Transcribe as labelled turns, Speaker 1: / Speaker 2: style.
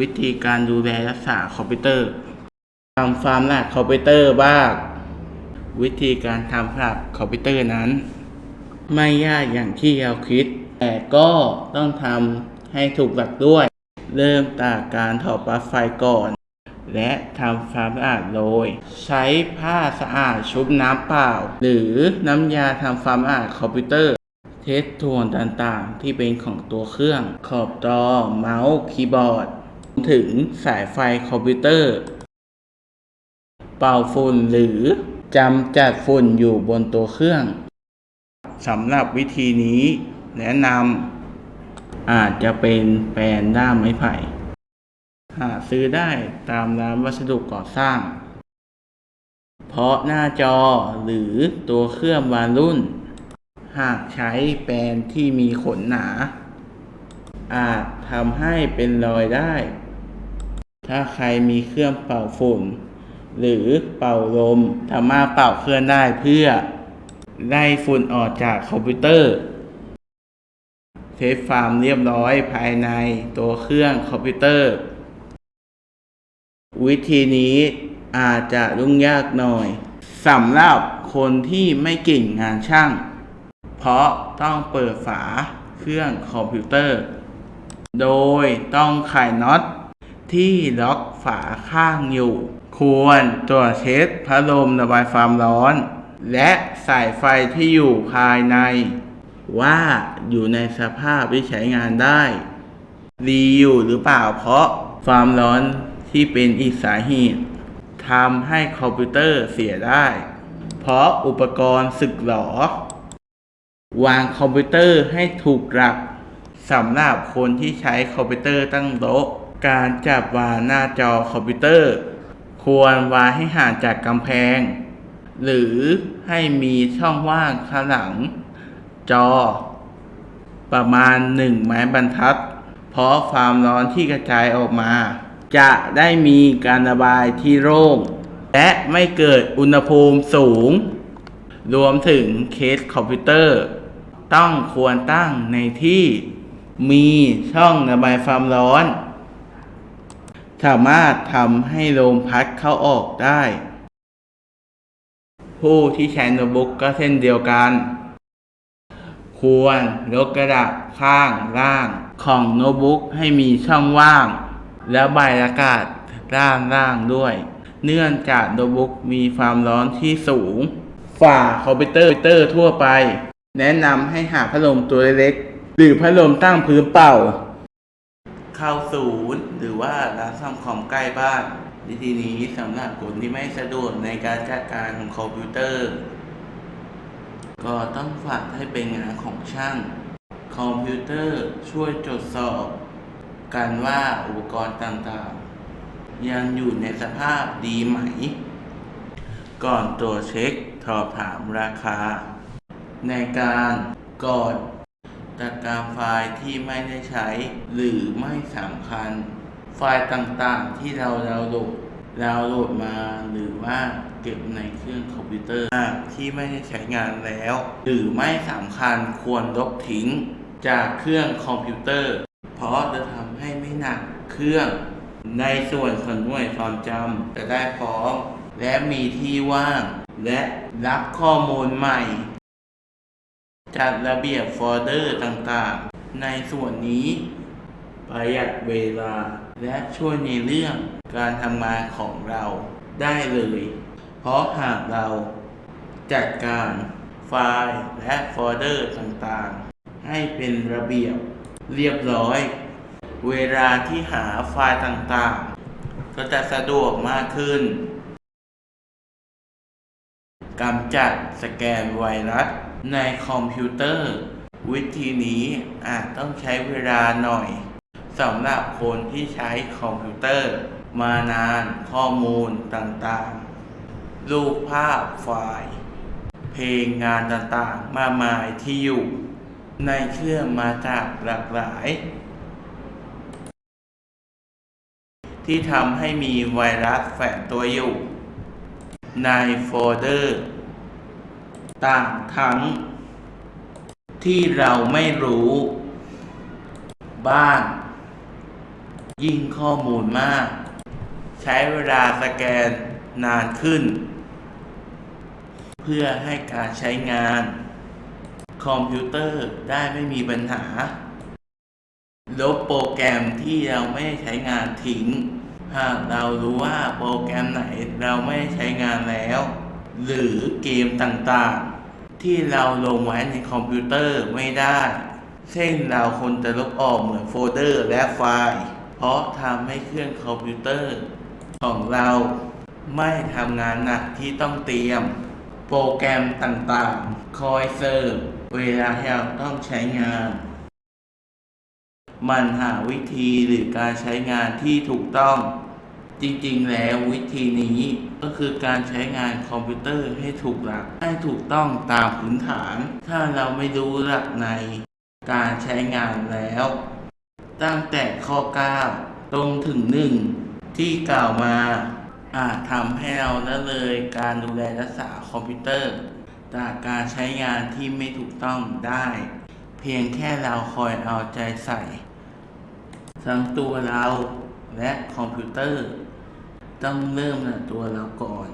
Speaker 1: วิธีการดูแลรักษาคอมพิวเตอร์ทำความสะอาดคอมพิวเตอร์บ้าง วิธีการทำสะอาดคอมพิวเตอร์นั้น ไม่ยากอย่างที่เราคิด แต่ก็ต้องทำให้ถูกหลักด้วย เริ่มจากการถอดปลั๊กไฟก่อน และทำความสะอาดโดย ใช้ผ้าสะอาดชุบน้ำเปล่า หรือน้ำยาทำความสะอาดคอมพิวเตอร์เทสส่วนต่างๆ ที่เป็นของตัวเครื่อง ขอบจอเมาส์ คีย์บอร์ด ถึงสายไฟคอมพิวเตอร์ เป่าฝุ่นหรือจำจัดฝุ่นอยู่บนตัวเครื่องสำหรับวิธีนี้แนะนำอาจจะเป็นแปรงด้ามไม้ไผ่ หาซื้อได้ตามร้านวัสดุก่อสร้าง เพราะหน้าจอหรือตัวเครื่องบางรุ่น หากใช้แปรงที่มีขนหนา อาจทำให้เป็นรอยได้ ถ้าใครมีเครื่องเป่าฝุ่น หรือเป่าลมสามารถเป่าเครื่องได้เพื่อไล่ฝุ่นออกจากคอมพิวเตอร์เทสฟาร์มเรียบร้อยภายในตัวเครื่องคอมพิวเตอร์ วิธีนี้อาจจะยุ่งยากหน่อยสำหรับคนที่ไม่เก่งงานช่าง เพราะต้องเปิดฝาเครื่องคอมพิวเตอร์ โดยต้องไขน็อต ที่ล็อกฝาข้างอยู่ ควรตรวจเช็คพัดลมระบายความร้อน และสายไฟที่อยู่ภายใน ว่าอยู่ในสภาพที่ใช้งานได้ ดีอยู่หรือเปล่าเพราะความร้อนที่เป็นอีกสาเหตุทำให้คอมพิวเตอร์เสียได้ เพราะอุปกรณ์สึกหรอ วางคอมพิวเตอร์ให้ถูกหลักสำหรับคนที่ใช้คอมพิวเตอร์ตั้งโต๊ะ การจับวางหน้าจอคอมพิวเตอร์ ควรวางให้ห่างจากกำแพง หรือให้มีช่องว่างข้างหลัง จอ ประมาณหนึ่งไม้บรรทัด เพราะความร้อนที่กระจายออกมา จะได้มีการระบายที่โล่งและไม่เกิดอุณหภูมิสูง รวมถึงเคสคอมพิวเตอร์ ต้องควรตั้งในที่มีช่องระบายความร้อน สามารถทำให้ลมพัดเข้าออกได้ ผู้ที่ใช้โน้ตบุ๊กก็เช่นเดียวกัน ควรยกกระดับข้างล่างของโน้ตบุ๊กให้มีช่องว่าง และใบายอากาศด้านล่างด้วย เนื่องจากโน้ตบุ๊กมีความร้อนที่สูงฝ่าคอมพิวเตอร์เตอร์ทั่วไป แนะนำให้หาพัดลมตัวเล็ก หรือพัดลมตั้งพื้นเป่า เข้าศูนย์ หรือว่าร้านซ่อมคอมใกล้บ้านวิธีนี้สำหรับคนที่ไม่สะดวกในการจัดการของคอมพิวเตอร์ ก็ต้องฝากให้เป็นงานของช่าง คอมพิวเตอร์ช่วยตรวจสอบกันว่าอุปกรณ์ต่างๆ ยังอยู่ในสภาพดีไหม ก่อนตรวจเช็คสอบถามราคา ในการกอด จัดการไฟล์ที่ไม่ได้ใช้ หรือไม่สำคัญ ไฟล์ต่างๆที่เราดาวน์โหลดดาวน์โหลดมาหรือว่าเก็บในเครื่องคอมพิวเตอร์ที่ไม่ได้ใช้งานแล้ว หรือไม่สำคัญควรลบทิ้งจากเครื่องคอมพิวเตอร์ เพราะจะทำให้ไม่หนักเครื่องในส่วนของหน่วยความจำจะได้พร้อม และมีที่ว่าง และรับข้อมูลใหม่ จัดระเบียบโฟลเดอร์ต่างๆ ในส่วนนี้ ประหยัดเวลาและช่วยในเรื่องการทำงานของเราได้เลย เพราะหากเราจัดการไฟล์และโฟลเดอร์ต่างๆ ให้เป็นระเบียบเรียบร้อย เวลาที่หาไฟล์ต่างๆ ก็จะสะดวกมากขึ้นกำจัดสแกนไวรัส ในคอมพิวเตอร์ วิธีนี้อาจต้องใช้เวลาหน่อยสำหรับคนที่ใช้คอมพิวเตอร์ มานานข้อมูลต่างๆ รูปภาพไฟล์ เพลงงานต่างๆ มากมายที่อยู่ ในเครื่องมาจากหลากหลาย ที่ทำให้มีไวรัสแฝงตัวอยู่ ในโฟลเดอร์ ต่างทั้ง ที่เราไม่รู้ บ้าง ยิ่งข้อมูลมาก ใช้เวลาสแกนนานขึ้น เพื่อให้การใช้งาน คอมพิวเตอร์ได้ไม่มีปัญหา ลบโปรแกรมที่เราไม่ใช้งานทิ้ง หากเรารู้ว่าโปรแกรมไหนเราไม่ใช้งานแล้ว หรือเกมต่างๆ ที่เราลงไว้ในคอมพิวเตอร์ไม่ได้ เช่นเราควรจะลบออกเหมือนโฟลเดอร์และไฟล์ เพราะทำให้เครื่องคอมพิวเตอร์ ของเราไม่ทำงานหนักที่ต้องเตรียม โปรแกรมต่างๆ คอยเสิร์ฟเวลาที่เราต้องใช้งาน มันหาวิธีหรือการใช้งานที่ถูกต้อง จริงๆ แล้ววิธีนี้ก็คือการใช้งานคอมพิวเตอร์ให้ถูกหลัก ให้ถูกต้องตามพื้นฐาน ถ้าเราไม่รู้หลักในการใช้งานแล้ว ตั้งแต่ข้อ 9 ตรงถึง 1 ที่กล่าวมาอาจทำให้เราละเลยการดูแลรักษาคอมพิวเตอร์ จากการใช้งานที่ไม่ถูกต้องได้ เพียงแค่เราคอยเอาใจใส่ทั้งตัวเราและคอมพิวเตอร์ ต้องเริ่มจากตัวเราก่อน